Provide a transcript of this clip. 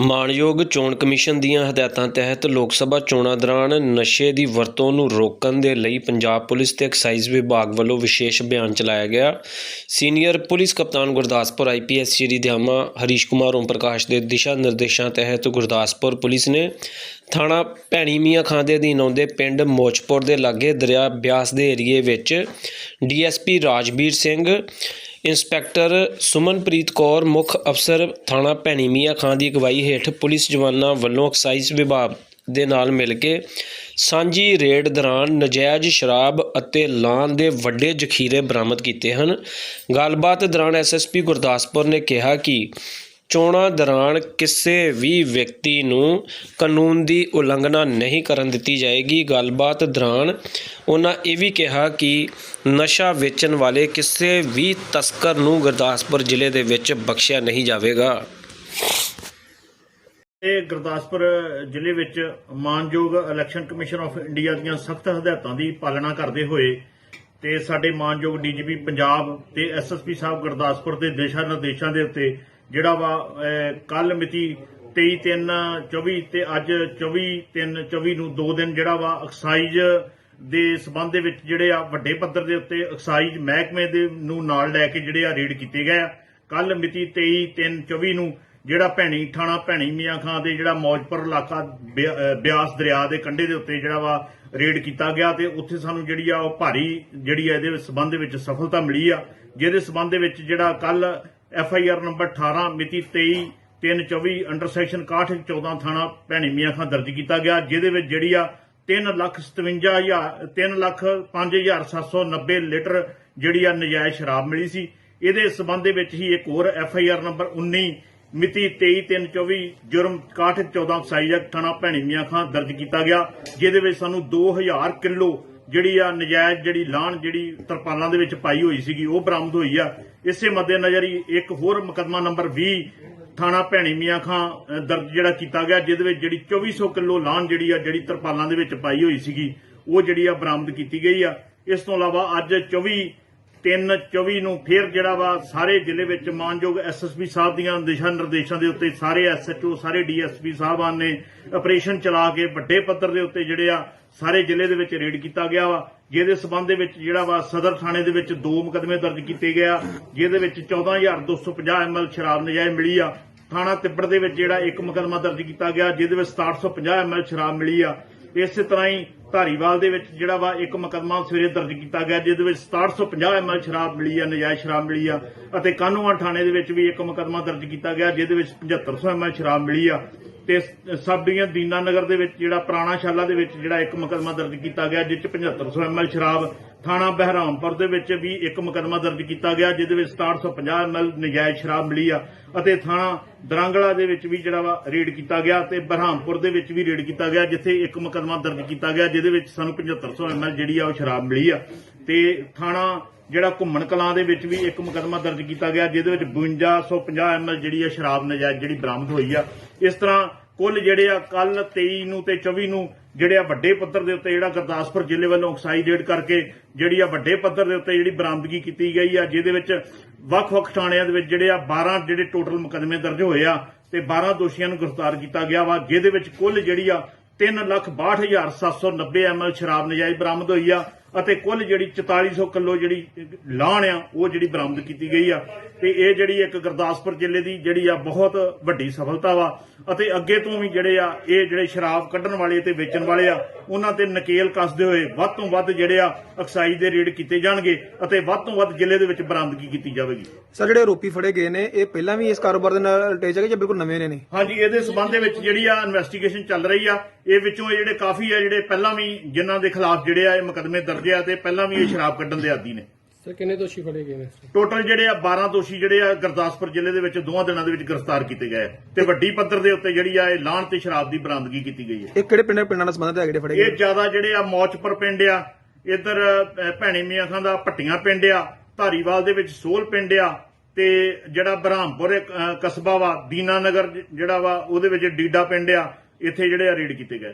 ਮਾਣਯੋਗ ਚੋਣ ਕਮਿਸ਼ਨ ਦੀਆਂ ਹਦਾਇਤਾਂ ਤਹਿਤ ਲੋਕ ਸਭਾ ਚੋਣਾਂ ਦੌਰਾਨ ਨਸ਼ੇ ਦੀ ਵਰਤੋਂ ਨੂੰ ਰੋਕਣ ਦੇ ਲਈ ਪੰਜਾਬ ਪੁਲਿਸ ਤੇ ਐਕਸਾਈਜ਼ ਵਿਭਾਗ ਵੱਲੋਂ ਵਿਸ਼ੇਸ਼ ਅਭਿਆਨ ਚਲਾਇਆ ਗਿਆ। ਸੀਨੀਅਰ ਪੁਲਿਸ ਕਪਤਾਨ ਗੁਰਦਾਸਪੁਰ ਆਈਪੀਐਸ ਸ਼੍ਰੀ ਧਿਆਮਾ ਹਰੀਸ਼ ਕੁਮਾਰ, ਓਮ ਪ੍ਰਕਾਸ਼ ਦੇ ਦਿਸ਼ਾ ਨਿਰਦੇਸ਼ਾਂ ਤਹਿਤ ਗੁਰਦਾਸਪੁਰ ਪੁਲਿਸ ਨੇ ਥਾਣਾ ਭੈਣੀ ਮੀਆਂ ਖਾਂ ਦੇ ਅਧੀਨ ਆਉਂਦੇ ਪਿੰਡ ਮੋਚਪੁਰ ਦੇ ਲਾਗੇ ਦਰਿਆ ਬਿਆਸ ਦੇ ਏਰੀਏ ਵਿੱਚ ਡੀਐਸਪੀ ਰਾਜਵੀਰ ਸਿੰਘ ਇੰਸਪੈਕਟਰ ਸੁਮਨਪ੍ਰੀਤ ਕੌਰ, ਮੁੱਖ ਅਫਸਰ ਥਾਣਾ ਭੈਣੀ ਮੀਆਂ ਖਾਂ ਦੀ ਅਗਵਾਈ ਹੇਠ ਪੁਲਿਸ ਜਵਾਨਾਂ ਵੱਲੋਂ ਐਕਸਾਈਜ਼ ਵਿਭਾਗ ਦੇ ਨਾਲ ਮਿਲ ਕੇ ਸਾਂਝੀ ਰੇਡ ਦੌਰਾਨ ਨਜਾਇਜ਼ ਸ਼ਰਾਬ ਅਤੇ ਲਾਨ ਦੇ ਵੱਡੇ ਜ਼ਖੀਰੇ ਬਰਾਮਦ ਕੀਤੇ ਹਨ। ਗੱਲਬਾਤ ਦੌਰਾਨ ਐਸਐਸਪੀ ਗੁਰਦਾਸਪੁਰ ਨੇ ਕਿਹਾ ਕਿ ਚੋਣਾਂ ਦੌਰਾਨ ਕਿਸੇ ਵੀ ਵਿਅਕਤੀ ਨੂੰ ਕਾਨੂੰਨ ਦੀ ਉਲੰਘਣਾ ਨਹੀਂ ਕਰਨ ਦਿੱਤੀ ਜਾਏਗੀ। ਗੱਲਬਾਤ ਦੌਰਾਨ ਉਹਨਾਂ ਇਹ ਵੀ ਕਿਹਾ ਕਿ ਨਸ਼ਾ ਵੇਚਣ ਵਾਲੇ ਕਿਸੇ ਵੀ ਤਸਕਰ ਨੂੰ ਗੁਰਦਾਸਪੁਰ ਜ਼ਿਲ੍ਹੇ ਦੇ ਵਿੱਚ ਬਖਸ਼ਿਆ ਨਹੀਂ ਜਾਵੇਗਾ। ਇਹ ਗੁਰਦਾਸਪੁਰ ਜ਼ਿਲ੍ਹੇ ਵਿੱਚ ਮਾਨਯੋਗ ਇਲੈਕਸ਼ਨ ਕਮਿਸ਼ਨ ਆਫ ਇੰਡੀਆ ਦੀਆਂ ਸਖਤ ਹਦਾਇਤਾਂ ਦੀ ਪਾਲਣਾ ਕਰਦੇ ਹੋਏ ਤੇ ਸਾਡੇ ਮਾਨਯੋਗ ਡੀਜੀਪੀ ਪੰਜਾਬ ਤੇ ਐਸਐਸਪੀ ਸਾਹਿਬ ਗੁਰਦਾਸਪੁਰ ਦੇ ਦਿਸ਼ਾ ਨਿਰਦੇਸ਼ਾਂ ਦੇ ਉੱਤੇ ਜਿਹੜਾ ਵਾ ਕੱਲ ਮਿਤੀ 23/3/24 ਤੇ ਅੱਜ 24/3/24 ਨੂੰ ਦੋ ਦਿਨ ਜਿਹੜਾ ਵਾ ਐਕਸਾਈਜ਼ ਦੇ ਸਬੰਧ ਦੇ ਵਿੱਚ ਜਿਹੜੇ ਆ ਵੱਡੇ ਪੱਧਰ ਦੇ ਉੱਤੇ ਐਕਸਾਈਜ਼ ਮਹਿਕਮੇ ਦੇ ਨੂੰ ਨਾਲ ਲੈ ਕੇ ਜਿਹੜੇ ਆ ਰੇਡ ਕੀਤੇ ਗਏ ਆ। ਕੱਲ ਮਿਤੀ 23/3/24 ਨੂੰ ਜਿਹੜਾ ਭੈਣੀ ਥਾਣਾ, ਭੈਣੀ ਮੀਆਂ ਖਾਂ ਦੇ ਜਿਹੜਾ ਮੌਜਪੁਰ ਇਲਾਕਾ, ਬਿਆ- ਬਿਆਸ ਦਰਿਆ ਦੇ ਕੰਢੇ ਦੇ ਉੱਤੇ ਜਿਹੜਾ ਵਾ ਰੇਡ ਕੀਤਾ ਗਿਆ ਤੇ ਉੱਥੇ ਸਾਨੂੰ ਜਿਹੜੀ ਆ ਉਹ ਭਾਰੀ ਜਿਹੜੀ ਆ ਇਹਦੇ ਸਬੰਧ ਵਿੱਚ ਸਫਲਤਾ ਮਿਲੀ ਆ। ਜਿਹਦੇ ਸਬੰਧ ਦੇ ਵਿੱਚ ਜਿਹੜਾ ਕੱਲ ਐਫ ਆਈ ਆਰ ਨੰਬਰ 18 ਮਿਤੀ 23 324 ਅੰਡਰ ਸੈਕਸ਼ਨ 61 14 ਥਾਣਾ ਭੈਣੀ ਮੀਆਂ ਖਾਂ ਦਰਜ ਕੀਤਾ ਗਿਆ, ਜਿਹਦੇ ਵਿੱਚ ਜਿਹੜੀ ਆ 3 ਲੱਖ 57000 3 ਲੱਖ 5790 ਲੀਟਰ ਜਿਹੜੀ ਆ ਨਜਾਇਜ਼ ਸ਼ਰਾਬ ਮਿਲੀ ਸੀ। ਇਹਦੇ ਸਬੰਧ ਦੇ ਵਿੱਚ ਹੀ ਇੱਕ ਹੋਰ ਐਫ ਆਈ ਆਰ ਨੰਬਰ 19 ਮਿਤੀ 23/3/24 ਜੁਰਮ 6114 ਸਾਈਜ਼ ਐਕਟ ਥਾਣਾ ਭੈਣੀ ਮੀਆਂ ਖਾਂ ਦਰਜ ਕੀਤਾ ਗਿਆ, ਜਿਹਦੇ ਵਿੱਚ ਸਾਨੂੰ 2000 ਕਿਲੋ ਜਿਹੜੀ ਆ ਨਜਾਇਜ਼ ਜਿਹੜੀ ਲਾਹਣ ਜਿਹੜੀ ਤਰਪਾਲਾਂ ਦੇ ਵਿੱਚ ਪਾਈ ਹੋਈ ਸੀਗੀ, ਉਹ ਬਰਾਮਦ ਹੋਈ ਆ। ਇਸੇ ਮੱਦੇਨਜ਼ਰ ਹੀ ਇੱਕ ਹੋਰ ਮੁਕੱਦਮਾ ਨੰਬਰ 20 ਥਾਣਾ ਭੈਣੀ ਮੀਆਂ ਖਾਂ ਦਰਜ ਜਿਹੜਾ ਕੀਤਾ ਗਿਆ, ਜਿਹਦੇ ਵਿੱਚ ਜਿਹੜੀ 2400 ਕਿਲੋ ਲਾਹਣ ਜਿਹੜੀ ਆ, ਜਿਹੜੀ ਤਰਪਾਲਾਂ ਦੇ ਵਿੱਚ ਪਾਈ ਹੋਈ ਸੀਗੀ, ਉਹ ਜਿਹੜੀ ਆ ਬਰਾਮਦ ਕੀਤੀ ਗਈ ਆ। ਇਸ ਤੋਂ ਇਲਾਵਾ ਅੱਜ 24 3 24 ਨੂੰ ਫਿਰ ਜਿਹੜਾ ਵਾ ਸਾਰੇ ਜ਼ਿਲ੍ਹੇ ਵਿੱਚ ਮਾਨਯੋਗ ਐਸਐਸਪੀ ਸਾਹਿਬ ਦੀਆਂ ਦਿਸ਼ਾ ਨਿਰਦੇਸ਼ਾਂ ਦੇ ਉੱਤੇ ਸਾਰੇ ਐਸਐਚਓ ਸਾਰੇ ਡੀਐਸਪੀ ਸਾਹਿਬਾਨ ਨੇ ਆਪਰੇਸ਼ਨ ਚਲਾ ਕੇ ਵੱਡੇ ਪੱਧਰ ਦੇ ਉੱਤੇ ਜਿਹੜੇ ਆ ਸਾਰੇ ਜ਼ਿਲ੍ਹੇ ਦੇ ਵਿੱਚ ਰੇਡ ਕੀਤਾ ਗਿਆ ਵਾ, ਜਿਹਦੇ ਸਬੰਧ ਦੇ ਵਿੱਚ ਜਿਹੜਾ ਵਾ ਸਦਰ ਥਾਣੇ ਦੇ ਵਿੱਚ ਦੋ ਮੁਕਦਮੇ ਦਰਜ ਕੀਤੇ ਗਏ ਆ, ਜਿਹਦੇ ਵਿੱਚ 14250 ਐਮਐਲ ਸ਼ਰਾਬ ਨਜਾਇਜ਼ ਮਿਲੀ ਆ। ਥਾਣਾ ਤਿੱਬੜ ਦੇ ਵਿੱਚ ਜਿਹੜਾ ਇੱਕ ਮੁਕਦਮਾ ਦਰਜ ਕੀਤਾ ਗਿਆ, ਜਿਹਦੇ ਵਿੱਚ 6750 ਐਮਐਲ ਸ਼ਰਾਬ ਮਿਲੀ ਆ। ਇਸੇ ਤਰ੍ਹਾਂ ਹੀ ਧਾਰੀਵਾਲ ਦੇ ਵਿੱਚ ਜਿਹੜਾ ਵਾ ਇੱਕ ਮੁਕਦਮਾ ਸਵੇਰੇ ਦਰਜ ਕੀਤਾ ਗਿਆ, ਜਿਹਦੇ ਵਿੱਚ 6750 ਐਮਐਲ ਸ਼ਰਾਬ ਮਿਲੀ ਆ, ਨਜਾਇਜ਼ ਸ਼ਰਾਬ ਮਿਲੀ ਆ, ਅਤੇ ਕਾਨੂੰਨ ਥਾਣੇ ਦੇ ਵਿੱਚ ਵੀ ਇੱਕ ਮੁਕਦਮਾ ਦਰਜ ਕੀਤਾ ਗਿਆ, ਜਿਹਦੇ ਵਿੱਚ 7500 ਐਮਐਲ ਸ਼ਰਾਬ ਮਿਲੀ ਆ। ਤੇ ਸਾਡੀਆਂ ਦੀਨਾ ਨਗਰ ਦੇ ਵਿੱਚ ਜਿਹੜਾ ਪੁਰਾਣਾ ਸ਼ਾਲਾ ਦੇ ਵਿੱਚ ਜਿਹੜਾ ਇੱਕ ਮੁਕਦਮਾ ਦਰਜ ਕੀਤਾ ਗਿਆ ਜਿਸ 'ਚ 7500 ਐਮਐਲ ਸ਼ਰਾਬ ਥਾਣਾ ਬਹਿਰਾਮਪੁਰ ਦੇ ਵਿੱਚ ਵੀ ਇੱਕ ਮੁਕਦਮਾ ਦਰਜ ਕੀਤਾ ਗਿਆ, ਜਿਹਦੇ ਵਿੱਚ 6750 ਐਮਐਲ ਨਜਾਇਜ਼ ਸ਼ਰਾਬ ਮਿਲੀ ਆ ਅਤੇ ਥਾਣਾ ਦਰਾਂਗਲਾ ਦੇ ਵਿੱਚ ਵੀ ਜਿਹੜਾ ਵਾ ਰੇਡ ਕੀਤਾ ਗਿਆ ਤੇ ਬਹਿਰਾਮਪੁਰ ਦੇ ਵਿੱਚ ਵੀ ਰੇਡ ਕੀਤਾ ਗਿਆ, ਜਿੱਥੇ ਇੱਕ ਮੁਕਦਮਾ ਦਰਜ ਕੀਤਾ ਗਿਆ, ਜਿਹਦੇ ਵਿੱਚ ਸਾਨੂੰ 7500 ਐਮਐਲ ਜਿਹੜੀ ਆ ਉਹ ਸ਼ਰਾਬ ਮਿਲੀ ਆ। ਤੇ ਥਾਣਾ ਜਿਹੜਾ ਘੁੰਮਣ ਕਲਾਂ ਦੇ ਵਿੱਚ ਵੀ ਇੱਕ ਮੁਕਦਮਾ ਦਰਜ ਕੀਤਾ ਗਿਆ, ਜਿਹਦੇ ਵਿੱਚ 5250 ਐਮਐਲ ਜਿਹੜੀ ਆ ਸ਼ਰਾਬ ਨਜਾਇਜ਼ ਜਿਹੜੀ ਬਰਾਮਦ ਹੋਈ ਆ। ਇਸ ਤਰ੍ਹਾਂ ਕੁੱਲ ਜਿਹੜੇ ਆ ਕੱਲ 23 ਨੂੰ ਤੇ 24 ਨੂੰ ਜਿਹੜੇ ਆ ਵੱਡੇ ਪੱਧਰ ਦੇ ਉੱਤੇ ਜਿਹੜਾ ਗੁਰਦਾਸਪੁਰ ਜ਼ਿਲ੍ਹੇ ਵੱਲੋਂ ਐਕਸਾਈਜ਼ ਰੇਡ ਕਰਕੇ ਜਿਹੜੀ ਆ ਵੱਡੇ ਪੱਧਰ ਦੇ ਉੱਤੇ ਜਿਹੜੀ ਬਰਾਮਦਗੀ ਕੀਤੀ ਗਈ ਆ, ਜਿਹਦੇ ਵਿੱਚ ਵੱਖ-ਵੱਖ ਥਾਣਿਆਂ ਦੇ ਵਿੱਚ ਜਿਹੜੇ ਆ 12 ਜਿਹੜੇ ਟੋਟਲ ਮੁਕਦਮੇ ਦਰਜ ਹੋਏ ਆ ਤੇ 12 ਦੋਸ਼ੀਆਂ ਨੂੰ ਗ੍ਰਿਫਤਾਰ ਕੀਤਾ ਗਿਆ ਵਾ, ਜਿਹਦੇ ਵਿੱਚ ਕੁੱਲ ਜਿਹੜੀ ਆ 362790 ਐਮਐਲ ਸ਼ਰਾਬ ਨਜਾਇਜ਼ ਬਰਾਮਦ ਹੋਈ ਆ। ਅਤੇ ਕੁੱਲ ਜਿਹੜੀ 4400 ਕਿਲੋ ਜਿਹੜੀ ਲਾਹਣ ਆ ਉਹ ਜਿਹੜੀ ਬਰਾਮਦ ਕੀਤੀ ਗਈ ਆ। ਤੇ ਇਹ ਜਿਹੜੀ ਇੱਕ ਗੁਰਦਾਸਪੁਰ ਜ਼ਿਲ੍ਹੇ ਦੀ ਜਿਹੜੀ ਆ ਬਹੁਤ ਵੱਡੀ ਸਫਲਤਾ ਵਾ। ਅਤੇ ਅੱਗੇ ਤੋਂ ਵੀ ਜਿਹੜੇ ਆ ਇਹ ਜਿਹੜੇ ਸ਼ਰਾਬ ਕੱਢਣ ਵਾਲੇ ਤੇ ਵੇਚਣ ਵਾਲੇ ਆ ਉਹਨਾਂ ਤੇ ਨਕੇਲ ਕੱਸਦੇ ਹੋਏ ਵੱਧ ਤੋਂ ਵੱਧ ਜਿਹੜੇ ਆ ਐਕਸਾਈਜ਼ ਦੇ ਰੇਡ ਕੀਤੇ ਜਾਣਗੇ ਅਤੇ ਵੱਧ ਤੋਂ ਵੱਧ ਜ਼ਿਲ੍ਹੇ ਦੇ ਵਿੱਚ ਬਰਾਮਦਗੀ ਕੀਤੀ ਜਾਵੇਗੀ। ਸਰ ਜਿਹੜੇ ਆਰੋਪੀ ਫੜੇ ਗਏ ਨੇ ਇਹ ਪਹਿਲਾਂ ਵੀ ਇਸ ਕਾਰੋਬਾਰ ਦੇ ਨਾਲ ਅਟੈਚ ਹੈਗੇ ਜਾਂ ਬਿਲਕੁਲ ਨਵੇਂ ਨੇ ਨੇ ਹਾਂਜੀ ਇਹਦੇ ਸਬੰਧ ਦੇ ਵਿੱਚ ਜਿਹੜੀ ਆ ਇਨਵੈਸਟੀਗੇਸ਼ਨ ਚੱਲ ਰਹੀ ਆ ਇਹ ਵਿੱਚੋਂ ਇਹ ਜਿਹੜੇ ਕਾਫੀ ਆ ਜਿਹੜੇ ਪਹਿਲਾਂ ਵੀ ਜਿਨ੍ਹਾਂ ਦੇ ਖਿਲਾਫ ਜਿਹੜੇ ਆ ਇਹ ਮੁਕਦਮੇ ਦਰਜ ਆ ਤੇ ਪਹਿਲਾਂ ਵੀ ਇਹ ਸ਼ਰਾਬ ਕੱਢਣ ਦੇ ਆਦੀ ਨੇ। ਸਰ ਕਿੰਨੇ ਦੋਸ਼ੀ ਫੜੇ ਗਏ ਨੇ? ਟੋਟਲ ਜਿਹੜੇ ਆ 12 ਦੋਸ਼ੀ ਜਿਹੜੇ ਆ ਗੁਰਦਾਸਪੁਰ ਜ਼ਿਲ੍ਹੇ ਦੇ ਵਿੱਚ ਦੋਹਾਂ ਦਿਨਾਂ ਦੇ ਵਿੱਚ ਗ੍ਰਿਫਤਾਰ ਕੀਤੇ ਗਏ ਆ। ਤੇ ਵੱਡੀ ਪੱਧਰ ਦੇ ਉੱਤੇ ਜਿਹੜੀ ਆ ਇਹ ਲਾਹਣ ਤੇ ਸ਼ਰਾਬ ਦੀ ਬਰਾਮਦਗੀ ਕੀਤੀ ਗਈ ਹੈ। ਇਹ ਕਿਹੜੇ ਪਿੰਡਾਂ ਪਿੰਡਾਂ ਨਾਲ ਸੰਬੰਧਿਤ ਹੈਗੇ ਜਿਹੜੇ ਫੜੇ ਇਹ ਗਏ ਜ਼ਿਆਦਾ ਜਿਹੜੇ ਆ ਮੌਚਪੁਰ ਪਿੰਡ ਆ ਇੱਧਰ ਭੈਣੀ ਮੀਆਂ ਖਾਂ ਦਾ ਭੱਟੀਆਂ ਪਿੰਡ ਆ ਧਾਰੀਵਾਲ ਦੇ ਵਿੱਚ ਸੋਲ ਪਿੰਡ ਆ ਤੇ ਜਿਹੜਾ ਬ੍ਰਹਮਪੁਰ ਕਸਬਾ ਵਾ ਦੀਨਾਨਗਰ ਜਿਹੜਾ ਵਾ ਉਹਦੇ ਵਿੱਚ ਡੀਡਾ ਪਿੰਡ ਆ ਇੱਥੇ ਜਿਹੜੇ ਆ ਰੇਡ ਕੀਤੇ ਗਏ।